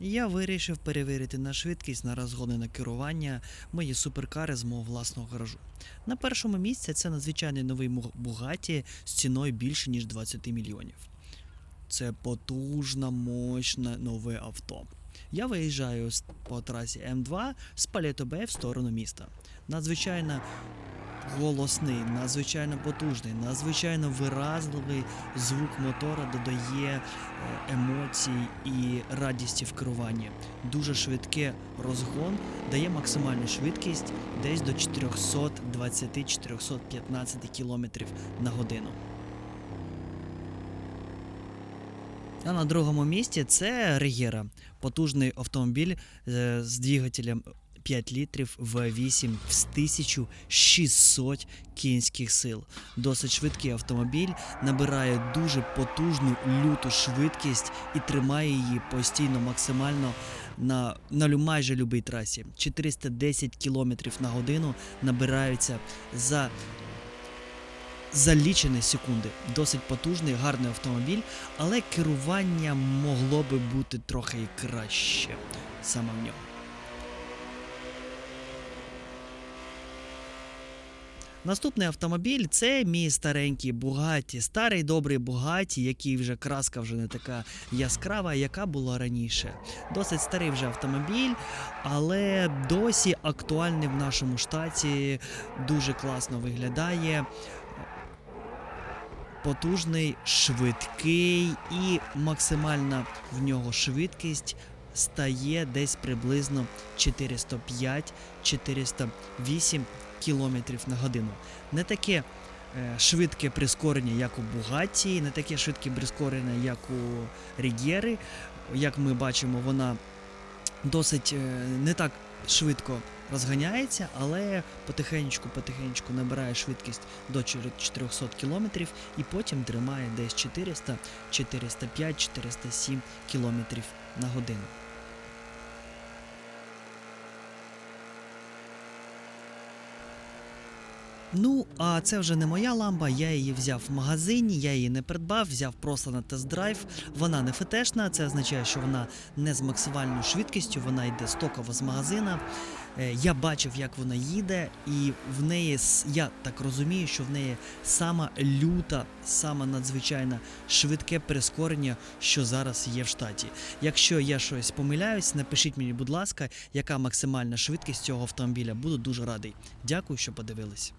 Я вирішив перевірити на швидкість на розгони на керування мої суперкари з мого власного гаражу. На першому місці це надзвичайний новий Бугаті з ціною більше ніж 20 мільйонів. Це потужна, мощне нове авто. Я виїжджаю по трасі М2 з Палєто-Б в сторону міста. Надзвичайно голосний, надзвичайно потужний, надзвичайно виразливий звук мотора додає е, емоцій і радісті в керуванні. Дуже швидкий розгон дає максимальну швидкість десь до 420-415 км на годину. А на другому місці це Регєра, потужний автомобіль е, з двигателем 5 літрів V8 з 1600 кінських сил. Досить швидкий автомобіль, набирає дуже потужну люту швидкість і тримає її постійно максимально на, на майже любій трасі. 410 км на годину набираються за за лічені секунди. Досить потужний, гарний автомобіль, але керування могло би бути трохи краще саме в нього. Наступний автомобіль це мій старенький Бугаті, старий добрий Бугаті, який вже краска вже не така яскрава, яка була раніше. Досить старий вже автомобіль, але досі актуальний в нашому штаті, дуже класно виглядає. Потужний, швидкий і максимальна в нього швидкість стає десь приблизно 405-408 км на годину. Не таке е, швидке прискорення, як у Бугатті, не таке швидке прискорення, як у Рігєри. Як ми бачимо, вона досить е, не так швидко розганяється, але потихеньку потихеньку набирає швидкість до 400 км і потім тримає десь 400, 405, 407 км на годину. Ну, а це вже не моя ламба, я її взяв в магазині, я її не придбав, взяв просто на тест-драйв. Вона не фетешна, це означає, що вона не з максимальною швидкістю, вона йде стоково з магазина. Е, Я бачив, як вона їде, і в неї, я так розумію, що в неї сама люта, сама надзвичайна швидке прискорення, що зараз є в штаті. Якщо я щось помиляюсь, напишіть мені, будь ласка, яка максимальна швидкість цього автомобіля. Буду дуже радий. Дякую, що подивились.